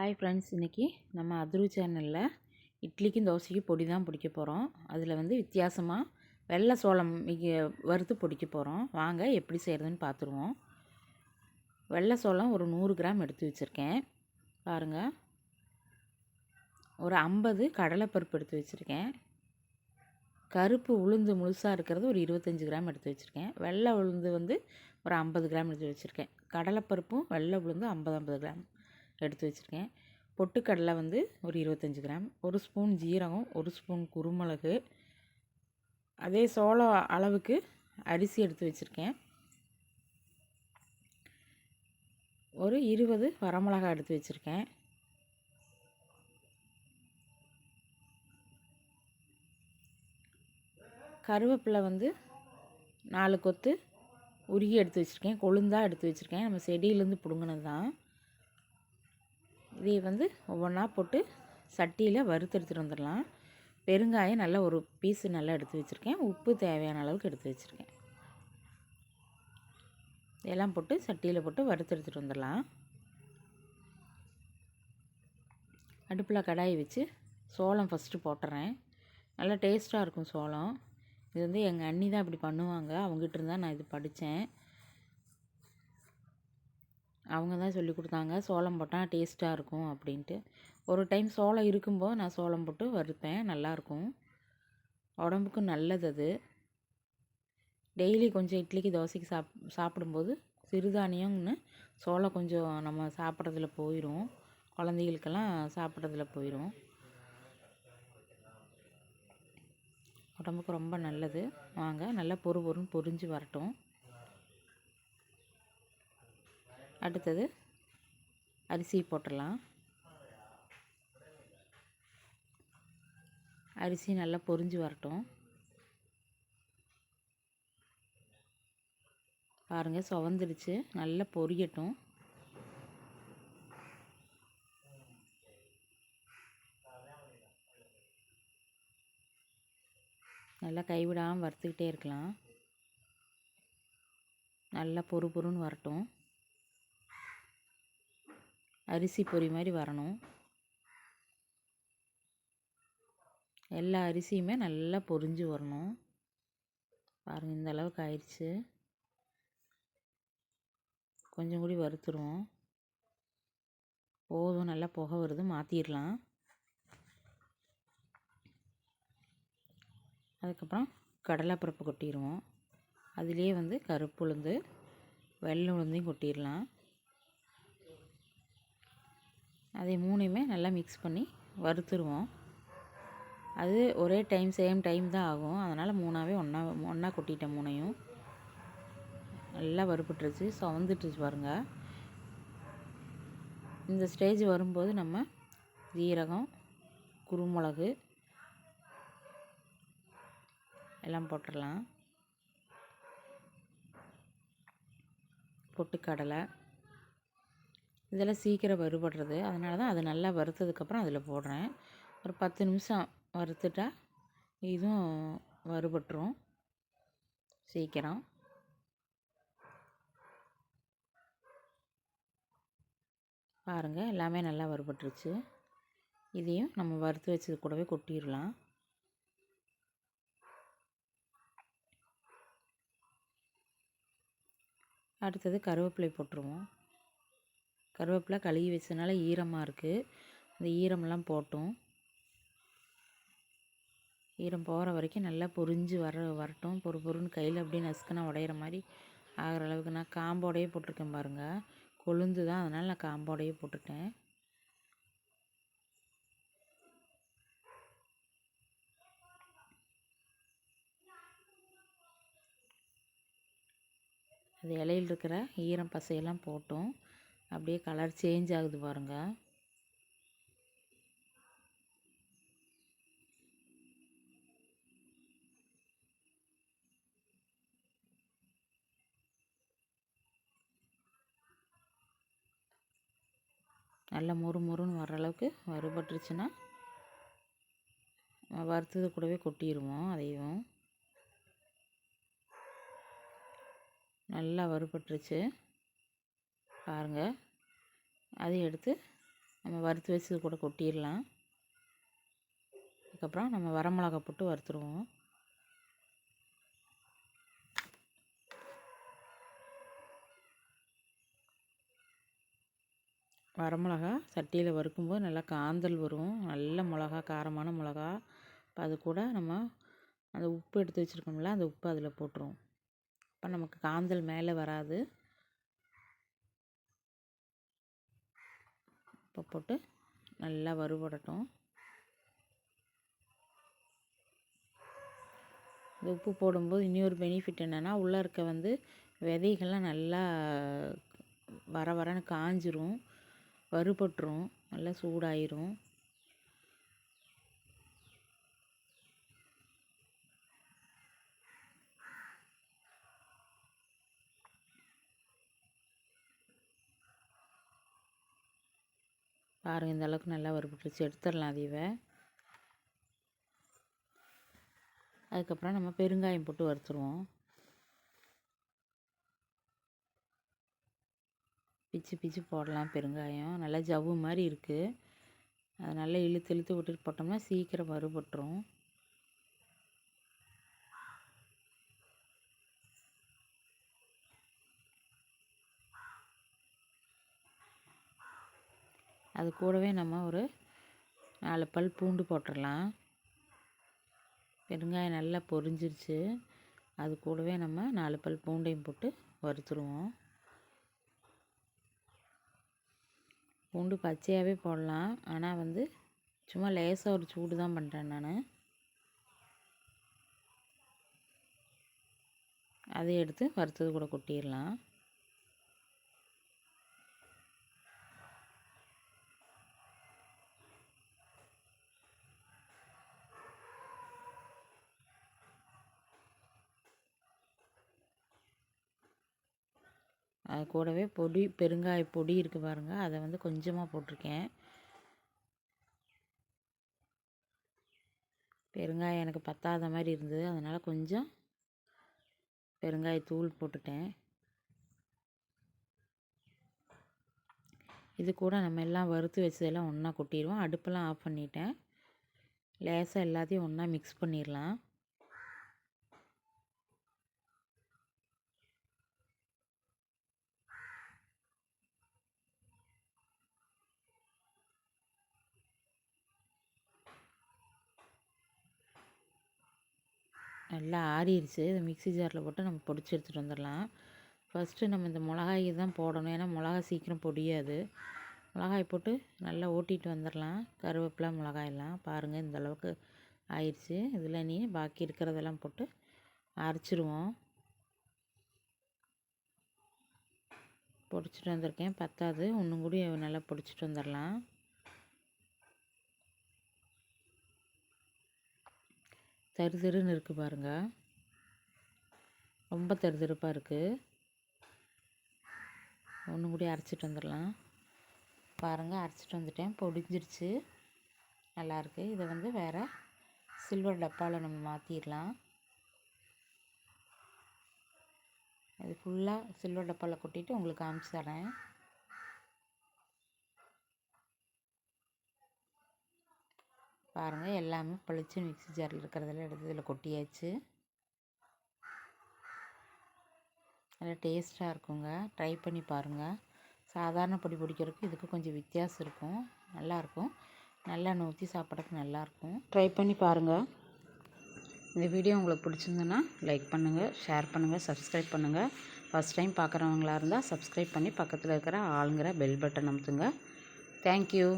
Hi friends இன்றைக்கி நம்ம அதுரு சேனலில் இட்லிக்கும் தோசைக்கும் பொடி தான் பிடிக்க போகிறோம் அதில் வந்து வித்தியாசமாக வெள்ளை சோளம் மிக வறுத்து பிடிக்க போகிறோம் வாங்க எப்படி செய்கிறதுன்னு பார்த்துருவோம் வெள்ளை சோளம் ஒரு நூறு கிராம் எடுத்து வச்சுருக்கேன். பாருங்கள் ஒரு ஐம்பது கடலைப்பருப்பு எடுத்து வச்சுருக்கேன். கருப்பு உளுந்து முழுசாக இருக்கிறது ஒரு இருபத்தஞ்சி கிராம் எடுத்து வச்சுருக்கேன். வெள்ளை உளுந்து வந்து ஒரு ஐம்பது கிராம் எடுத்து வச்சுருக்கேன். கடலைப்பருப்பும் வெள்ளை உளுந்து ஐம்பது ஐம்பது கிராம். எடுத்து வச்சுருக்கேன். பொட்டுக்கடலை வந்து ஒரு இருபத்தஞ்சி கிராம் ஒரு ஸ்பூன் ஜீரகம் ஒரு ஸ்பூன் குருமிளகு. அதே சோளம் அளவுக்கு அரிசி எடுத்து வச்சுருக்கேன். ஒரு இருபது வரமிளகாய் எடுத்து வச்சுருக்கேன். கருவேப்பிலை வந்து நாலு கொத்து உருகி எடுத்து வச்சுருக்கேன். கொழுந்தாக எடுத்து வச்சுருக்கேன். நம்ம செடியிலேருந்து பிடுங்கினது தான். இதை வந்து ஒவ்வொன்றா போட்டு சட்டியில் வறுத்து எடுத்துகிட்டு வந்துடலாம். பெருங்காயம் நல்லா ஒரு பீஸு நல்லா எடுத்து வச்சுருக்கேன். உப்பு தேவையான அளவுக்கு எடுத்து வச்சுருக்கேன். இதெல்லாம் போட்டு சட்டியில் போட்டு வறுத்து எடுத்துகிட்டு வந்துடலாம். அடுப்பில் கடாயை வச்சு சோளம் ஃபஸ்ட்டு போட்டுறேன். நல்லா டேஸ்ட்டாக இருக்கும் சோளம். இது வந்து எங்கள் அண்ணி தான் இப்படி பண்ணுவாங்க. அவங்ககிட்ட இருந்தால் நான் இது படித்தேன் அவங்க தான் சொல்லி கொடுத்தாங்க. சோளம் போட்டால் டேஸ்ட்டாக இருக்கும் அப்படின்ட்டு. ஒரு டைம் சோளம் இருக்கும்போது நான் சோளம் போட்டு வறுப்பேன். நல்லாயிருக்கும். உடம்புக்கும் நல்லது அது. டெய்லி கொஞ்சம் இட்லிக்கு தோசைக்கு சாப் சாப்பிடும்போது சிறுதானியம்னு சோளம் கொஞ்சம் நம்ம சாப்பிட்றதுல போயிடும் குழந்தைகளுக்கெல்லாம் சாப்பிட்றதுல போயிடும் உடம்புக்கு ரொம்ப நல்லது. வாங்க நல்லா பொறு பொருன்னு பொரிஞ்சு வரட்டும். அடுத்தது அரிசி போட்டுடலாம். அரிசி நல்லா பொரிஞ்சு வரட்டும். பாருங்கள் சுவந்துடுச்சு. நல்லா பொரியட்டும். நல்லா கைவிடாமல் வறுத்துக்கிட்டே இருக்கலாம். நல்லா பொறு பொறுன்னு வரட்டும். அரிசி பொரி மாதிரி வரணும். எல்லா அரிசியுமே நல்லா பொரிஞ்சு வரணும். பாருங்கள் இந்த அளவுக்கு ஆயிடுச்சு. கொஞ்சம் கூடி வறுத்துருவோம். போதும் நல்லா புகை வருது மாற்றிடலாம் அதுக்கப்புறம் கடலைப்பருப்பு கொட்டிடுவோம் அதுலேயே வந்து கருப்பு உளுந்து வெள்ளை உளுந்தையும் கொட்டிடலாம் அதை மூணையுமே நல்லா மிக்ஸ் பண்ணி வறுத்துருவோம். அது ஒரே டைம் சேம் டைம் தான் ஆகும். அதனால் மூணாவே ஒன்றா ஒன்றா கொட்டிட்டேன் மூணையும். நல்லா வறுபட்டுருச்சு. சவந்துட்டுருச்சு பாருங்கள் இந்த ஸ்டேஜ் வரும்போது நம்ம ஜீரகம் குருமிளகு எல்லாம் போட்டுடலாம். பொட்டுக்கடலை. இதெல்லாம் சீக்கிரம் வறுபடுறது. அதனால தான் அது நல்லா வறுத்ததுக்கப்புறம் அதில் போடுறேன். ஒரு பத்து நிமிஷம் வறுத்துட்டா இதுவும் வறுபட்டுரும். சீக்கிரம். பாருங்கள் எல்லாமே நல்லா வறுபட்டுருச்சு. இதையும் நம்ம வறுத்து வச்சது கூடவே கொட்டிடலாம். அடுத்தது கருவேப்பிலை போட்டுருவோம். கருவேப்பிலை கழுவி வச்சதுனால ஈரமாக இருக்குது அந்த ஈரமெல்லாம் போட்டும். ஈரம் போகிற வரைக்கும் நல்லா பொரிஞ்சு வர வரட்டும். பொறு பொருன்னு கையில் அப்படியே நசுக்குனா உடையிற மாதிரி ஆகிற அளவுக்கு நான் காம்போடையே போட்டிருக்கேன் பாருங்கள் கொழுந்து தான் அதனால் நான் காம்போடையே போட்டுட்டேன். அது இலையில் இருக்கிற ஈரம் பசையெல்லாம் போட்டோம். அப்படியே கலர் சேஞ்ச் ஆகுது பாருங்கள் நல்லா முறு முறுன்னு வர அளவுக்கு வறுபட்டுருச்சுன்னா வறுத்தது கூடவே கொட்டிடுவோம் அதையும். நல்லா வறுபட்டுருச்சு. பாருங்கள் அதை எடுத்து நம்ம வறுத்து வச்சு கூட கொட்டிடலாம். அதுக்கப்புறம் நம்ம வரமிளகா போட்டு வறுத்துருவோம். வரமிளகா சட்டியில் வறுக்கும்போது நல்லா காந்தல் வரும். நல்ல மிளகா காரமான மிளகா. இப்போ அது கூட நம்ம அந்த உப்பு எடுத்து வச்சுருக்கோம்ல அந்த உப்பு அதில் போட்டுருவோம். அப்போ நமக்கு காந்தல் மேலே வராது. உப்பை போட்டு நல்லா வறுபடட்டும் இந்த உப்பு போடும்போது இன்னொரு பெனிஃபிட் என்னென்னா உள்ளே இருக்க வந்து விதைகள்லாம் நல்லா வர வரன்னு காஞ்சிரும் வறுபட்டுரும் நல்லா சூடாயிரும். பாருங்கள் இந்த அளவுக்கு நல்லா வறுபட்டுருச்சு. எடுத்துடலாம் அதையவை அதுக்கப்புறம் நம்ம பெருங்காயம் போட்டு வறுத்துருவோம். பிச்சு பிச்சு போடலாம் பெருங்காயம். நல்லா ஜவ்வு மாதிரி இருக்குது அதை நல்லா இழுத்து இழுத்து விட்டுட்டு போட்டோம்னா சீக்கிரம் வறுபட்டுரும். அது கூடவே நம்ம ஒரு நாலு பல் பூண்டு போட்டுடலாம். பெருங்காயம் நல்லா பொரிஞ்சிருச்சு. அது கூடவே நம்ம நாலு பல் பூண்டையும் போட்டு வறுத்துருவோம் பூண்டு பச்சையாகவே போடலாம். ஆனால் வந்து சும்மா லேசாக ஒரு சூடு தான் பண்ணுறேன் நான். அதை எடுத்து வறுத்தது கூட கொட்டிடலாம். அது கூடவே பொடி பெருங்காய பொடி இருக்குது பாருங்கள் அதை வந்து கொஞ்சமாக போட்டிருக்கேன். பெருங்காயம் எனக்கு பத்தாத மாதிரி இருந்தது. அதனால் கொஞ்சம் பெருங்காயத்தூள் போட்டுட்டேன். இது கூட நம்ம எல்லாம் வறுத்து வச்சதெல்லாம் ஒன்றா கொட்டிடுவோம். அடுப்பெல்லாம் ஆஃப் பண்ணிட்டேன். லேசாக எல்லாத்தையும் ஒன்றா மிக்ஸ் பண்ணிடலாம். நல்லா ஆறிடுச்சு இதை மிக்ஸி ஜாரில் போட்டு நம்ம பொடிச்சு எடுத்துகிட்டு வந்துடலாம் ஃபஸ்ட்டு நம்ம இந்த மிளகாய் தான் போடணும். ஏன்னா மிளகாய் சீக்கிரம் பொடியாது. மிளகாய் போட்டு நல்லா ஓட்டிகிட்டு வந்துடலாம் கருவேப்பிலை மிளகாயெல்லாம் பாருங்கள் இந்த அளவுக்கு ஆயிடுச்சு இதில் நீ பாக்கி இருக்கிறதெல்லாம் போட்டு அரைச்சிருவோம். பொடிச்சிட்டு வந்திருக்கேன். பத்தாது. ஒன்றும் கூட நல்லா பொடிச்சிட்டு வந்துடலாம் தருதருன்னு இருக்குது பாருங்கள் ரொம்ப தருதருப்பாக இருக்குது ஒன்று கூடி அரைச்சிட்டு வந்துடலாம். பாருங்கள் அரைச்சிட்டு வந்துட்டேன். பொடிஞ்சிருச்சு. நல்லாயிருக்கு இதை வந்து வேறு சில்வர் டப்பாவில் நம்ம மாற்றிடலாம் இது ஃபுல்லாக சில்வர் டப்பாவில் கொட்டிட்டு உங்களுக்கு காமிச்சு தரேன். பாருங்கள் எல்லாமே பளிச்சு மிக்ஸி ஜாரில் இருக்கிறதெல்லாம் எடுத்து இதில் கொட்டியாச்சு. நல்லா டேஸ்ட்டாக இருக்குங்க. ட்ரை பண்ணி பாருங்கள் சாதாரண பொடி பிடிக்கிறதுக்கு இதுக்கு கொஞ்சம் வித்தியாசம் இருக்கும். நல்லாயிருக்கும் நல்லா ஊற்றி சாப்பிட்றதுக்கு நல்லாயிருக்கும் ட்ரை பண்ணி பாருங்கள் இந்த வீடியோ உங்களுக்கு பிடிச்சிருந்துன்னா லைக் பண்ணுங்கள் ஷேர் பண்ணுங்கள் சப்ஸ்கிரைப் பண்ணுங்கள் ஃபஸ்ட் டைம் பார்க்குறவங்களா இருந்தால் சப்ஸ்கிரைப் பண்ணி பக்கத்தில் இருக்கிற ஆளுங்கிற பெல் பட்டன் அமுத்துங்க. தேங்க்யூ